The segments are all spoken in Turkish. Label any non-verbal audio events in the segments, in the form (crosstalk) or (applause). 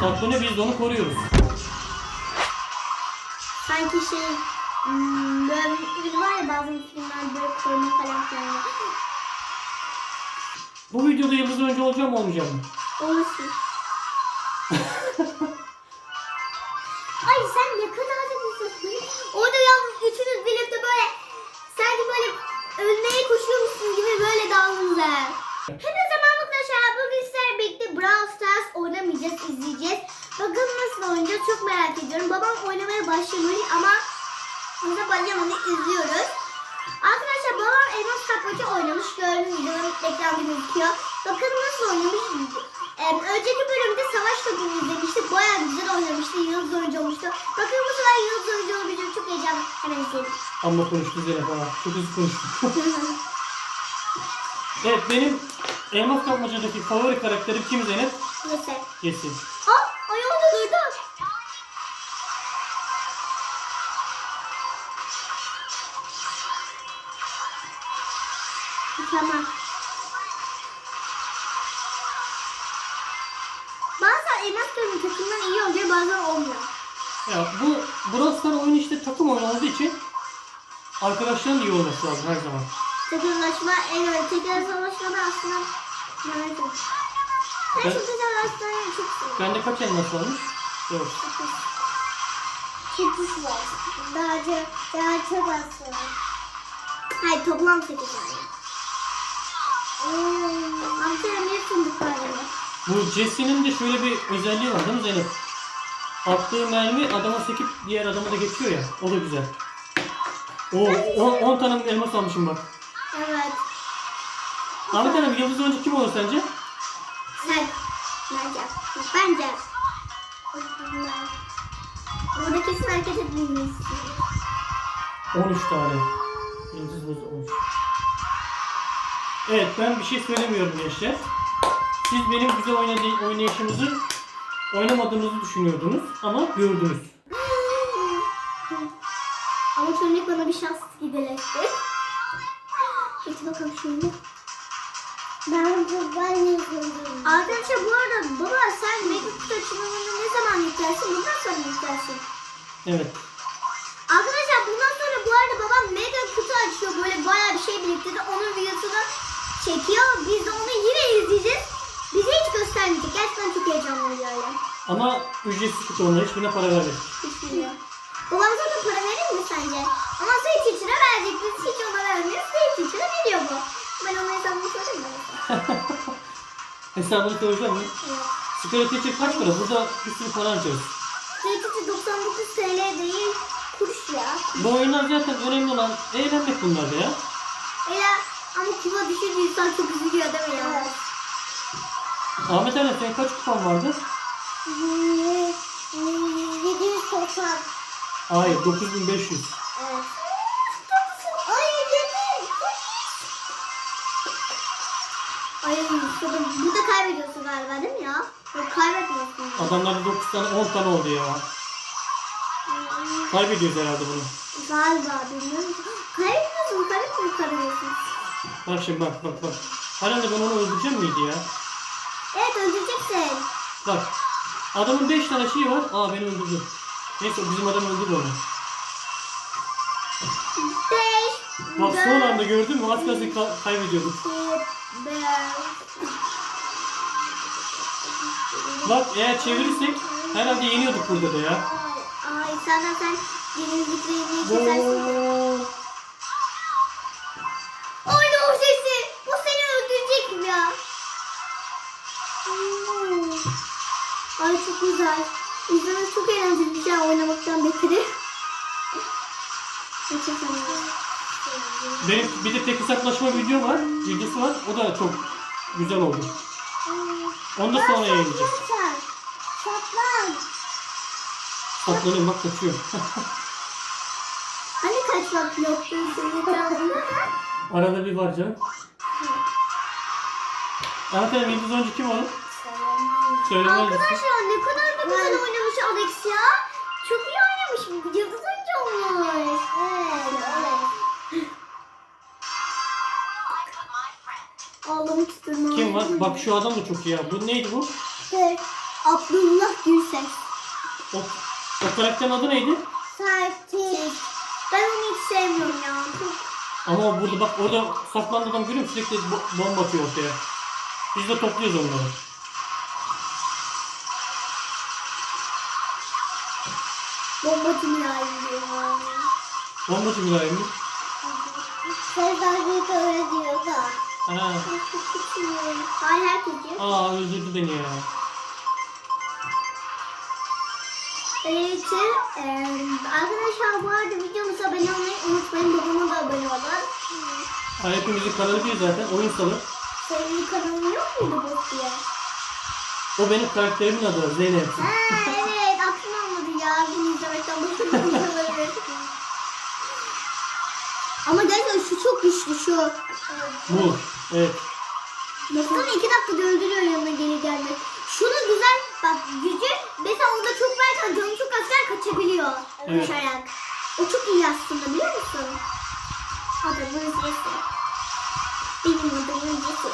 saklanıyor biz de onu koruyoruz. Sanki şey hmm, böyle bir var ya bazı filmler böyle koruma falan filan var. Bu videoda yıldız önce olacağım mı olmayacak mı? Olsun. (laughs) elmas kapmaca oynamış. Videonun ekranda gözüküyor. Bakalım nasıl oynamış. Ee, önceki bölümde savaş topunu izlemiştik. Bayağı güzel oynamıştı. Yıldız oyuncu olmuştu. Bakalım bu sefer yıldız oyuncu olabilecek. Çok heyecanlı. Hemen izleyelim. Amma konuştu Zeynep ha. Çok hızlı konuştu. (laughs) evet benim Elmas Kapmaca'daki favori karakterim kim Zeynep? Neyse. Yesin. Aa Ya bu Brawl Stars oyunu işte takım oyunu olduğu için arkadaşların iyi olması lazım her zaman. Takımlaşma en önemli. Tekrar savaşma da aslında ettim. Ben Ben- şu takımlaşmayı çok seviyorum. Bende kaç elmas varmış? 4. Sekiz var. Daha çok, daha çok var. Hayır toplam sekiz var. Hmm, amcanın bir fındık var. Bu Jesse'nin de şöyle bir özelliği var değil mi Zeynep? Attığı mermi adama sekip diğer adama da geçiyor ya. O da güzel. O 10 tane elmas almışım bak. Evet. Ahmet Hanım yıldız önce kim olur sence? Sen. Bence. Bence. Burada kesin hareket etmeliyiz. 13 tane. Yıldız buz olmuş. Evet ben bir şey söylemiyorum gençler. Siz benim güzel oynadığı oynayışımızı oynamadığımızı düşünüyordunuz ama gördünüz. Ama çocuk bana bir şans gideletti. Geç bakalım şöyle. Ben bu ben yapıyorum. Arkadaşlar bu arada baba sen mega kutu açılımını ne zaman yüklersin? Bundan sonra mı yüklersin? Evet. Arkadaşlar bundan sonra bu arada babam mega kutu açıyor. Böyle bayağı bir şey biriktirdi. Onun videosunu çekiyor. Biz de onu yine izleyeceğiz. Bize hiç göstermeyecek. Gerçekten çok heyecanlıyım yani. Ama ücretsiz kutu onlar hiçbirine para vermedik. Hiçbirine. Babam zaten para verir mi sence? Ama Switch teacher'a verecek. Biz hiç ona vermiyoruz. Switch teacher'a veriyor bu. Ben onun hesabını sorayım mı? (laughs) Hesabını soracağım mı? Evet. Sigara teacher kaç para? Burada bir sürü para harcarız. Switch teacher 99 TL değil. Kuruş ya. Bu oyunlar zaten önemli olan eğlenmek bunlar ya. Ela ama kupa düşünce insan çok üzülüyor değil mi ya? Evet. Ahmet Ali senin kaç kupan vardı? 790. Hayır 9500. Evet. Ay yedim. Ay Yusuf'um burada kaybediyorsun galiba değil mi ya? Yok kaybetmiyorsun. Adamlarda 9 tane 10 tane oldu ya. Kaybediyoruz herhalde bunu. Galiba bilmiyorum. Kaybetmiyorsun, kaybetmiyorsun, kaybediyorsun. Bak şimdi bak bak bak. Herhalde ben onu öldüreceğim miydi ya? Öldüreceksin. Bak. Adamın 5 tane şeyi var. Aa beni öldürdü. Neyse bizim adam öldürdü onu. Beş. Bak son anda gördün mü? Az kalsın ka- kaybediyorduk. Bak eğer çevirirsek herhalde yeniyorduk burada da ya. Ay, ay sana sen yenilliklerini kesersin. Çok güzel. İzlemek çok eğlenceli bir şey oynamaktan beteri. Benim bir de tek hesaplaşma video var. Videosu var. O da çok güzel oldu. Onu da sonra yayınlayacağız. Saklan. Saklanıyorum bak kaçıyor. (laughs) Hani kaçmak yoktu senin etrafında? Arada bir var canım. Ali Yıldız önce kim olur? Söylemez misin? Arkadaşlar ne kadar da güzel oynamış Alex ya. Çok iyi oynamış. Yıldız önce olmuş. Evet. evet. Ağlamak istiyorum. Kim var? Bak şu adam da çok iyi ya. Bu neydi bu? Evet. Abdullah Gül. O, o karakterin adı neydi? Sertçe. Ben onu hiç sevmiyorum ya. Ama burada bak orada saklandı adam görüyor musun? Sürekli bo- bomba atıyor ortaya. Biz de topluyoruz onları. Bombacı mülayim diyor. Bombacı mülayim mi? Sevdacıyı da öyle diyor da. Ha. Hayır herkes diyor. Aa öldürdü beni ya. Evet, eee, arkadaşlar bu arada videomuza abone olmayı unutmayın. Babama da abone olun. Ha, hepimizin kanalı bir zaten. Oyun salı. Senin kanalın yok muydu bu diye? O benim karakterimin adı Zeynep. Ha (laughs) Ama gerçekten şu çok güçlü şu. Bu. Evet. Baksana iki dakikada öldürüyor yanına geri geldi. Şunu güzel bak gücü mesela onda çok verken canı çok azken kaçabiliyor. Evet. Koşarak. O çok iyi aslında biliyor musun? Adamın Jesse. Benim adamım Jesse.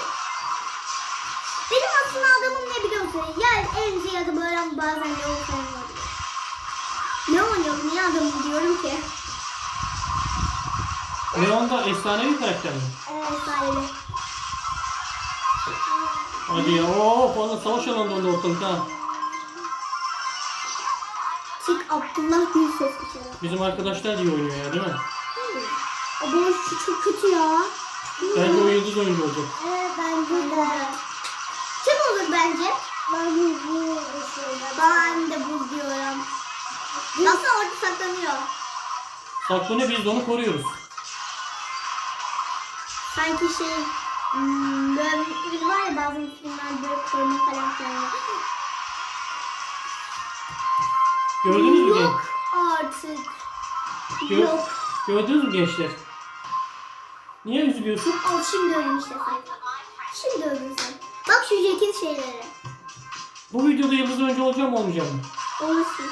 Benim aslında adamım ne biliyor musun? Ya Emzi ya da böyle bazen Leon falan yok niye adamım diyorum ki? Leon da efsanevi karakter mi? Evet sahibi. Hadi ya. Oo falan savaş alanında ortalık ha. Çık Abdullah Gül ses bir şey. Bizim arkadaşlar diye oynuyor ya değil mi? Ama şu çok kötü ya. Bence o yıldız oyuncu olacak. Evet bence de. Kim olur bence? Ben bu Ben de buz diyorum. Nasıl orada saklanıyor? Saklanıyor biz de onu koruyoruz. Sanki şey hmm, böyle film var ya bazı filmler böyle koruma falan filan. Gördünüz mü? Yok artık. Gör- Yok. Gördünüz mü gençler? Niye üzülüyorsun? Al şimdi öldün işte sen. Şimdi öldün sen. Bak şu ceket şeyleri. Bu videoda yıldız oyuncu olacağım mı olmayacağım mı? Olsun.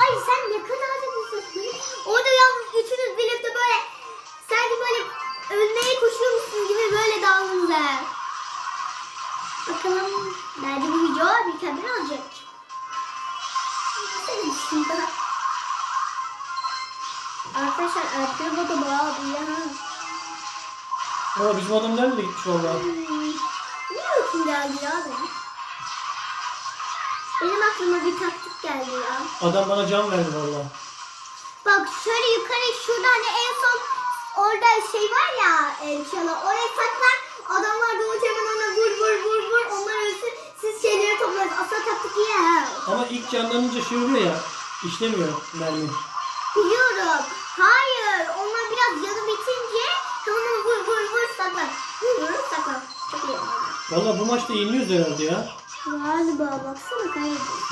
Ay sen ne kadar da güzelsin. Orada yalnız üçünüz birlikte böyle sanki böyle ölmeye koşuyormuşsunuz gibi böyle daldınız ha. Bakalım bence bu video mükemmel olacak. Senin dışında. Arkadaşlar Ertuğrul da bir ya. Aa bizim adam nerede gitmiş valla? Hmm, Niye uykum geldi ya benim? Aklıma bir taktik geldi ya. Adam bana can verdi valla. Bak şöyle yukarı şurada hani en son orada şey var ya e, çalı oraya saklan adamlar doğuş hemen ona vur vur vur vur onlar ölsün siz şeyleri toplarız aslında taktik iyi ha. Ama ilk canlanınca şey oluyor ya. işlemiyor mermi. Biliyorum. Hayır onlar biraz yanı bitince hemen vur vur vur saklan. Vur vur saklan. Çok iyi. Valla bu maçta yeniliyoruz herhalde ya. Galiba baksana kaybediyoruz.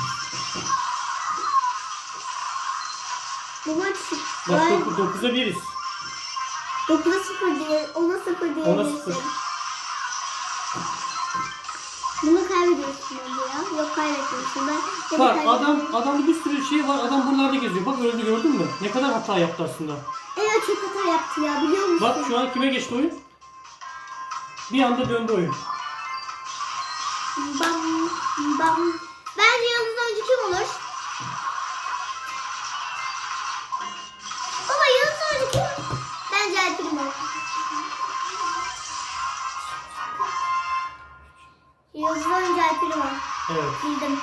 Bu maç Bak galiba 9'a 1'iz. 9'a 0 diye 10'a 0 diye. 10'a 0. Bunu kaybediyorsun bence ya. Yok kaybetmiyorsun. Ben seni Bak kaybettim. adam adamda bir sürü şey var. Adam buralarda geziyor. Bak öldü gördün mü? Ne kadar hata yaptı aslında. Evet çok hata yaptı ya biliyor musun? Bak şu an kime geçti oyun? Bir anda döndü oyun. Bam bam. Bence yıldız önce kim olur? Baba yıldız önce kim? Bence Alp'in olur. Yıldız önce Alp'in olur. Evet. Bildim.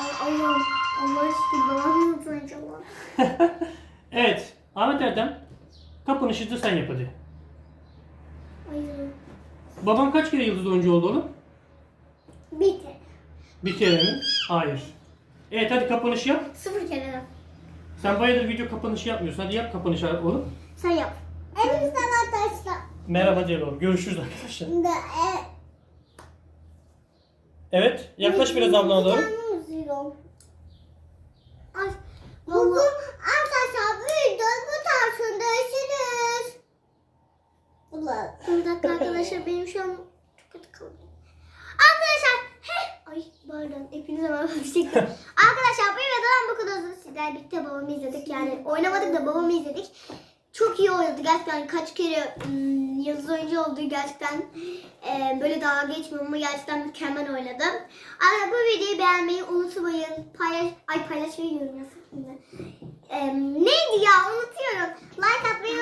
Ay Allah'ım. Allah aşkına babam yıldız önce olur. (laughs) evet. Ahmet Erdem. Kapanışı da sen yap hadi. Ay. Baban kaç kere yıldız oyuncu oldu oğlum? Bir kere mi? Hayır. Evet hadi kapanış yap. Sıfır kere. Sen bayağıdır video kapanışı yapmıyorsun. Hadi yap kapanışı oğlum. Sen yap. Elimizden arkadaşlar. Merhaba diyelim oğlum. Görüşürüz arkadaşlar. Da, e, Evet. Yaklaş biraz ablana doğru. Canım üzüyorum. Ay, Bugün arkadaşlar videoyu bu tarz görüşürüz. Ulan. Bir dakika arkadaşlar benim şu an çok kötü kaldım. Arkadaşlar heh, ay pardon hepinize merhaba arkadaşlar bu videodan bu kadar uzun sizler birlikte babamı izledik yani oynamadık da babamı izledik. çok iyi oynadı gerçekten kaç kere ım, yıldız oyuncu oldu gerçekten e, böyle dalga geçmiyorum ama gerçekten mükemmel oynadı. Ama bu videoyu beğenmeyi unutmayın. Paylaş, ay paylaşmayı yorum yazın. E, neydi ya unutuyorum. Like atmayı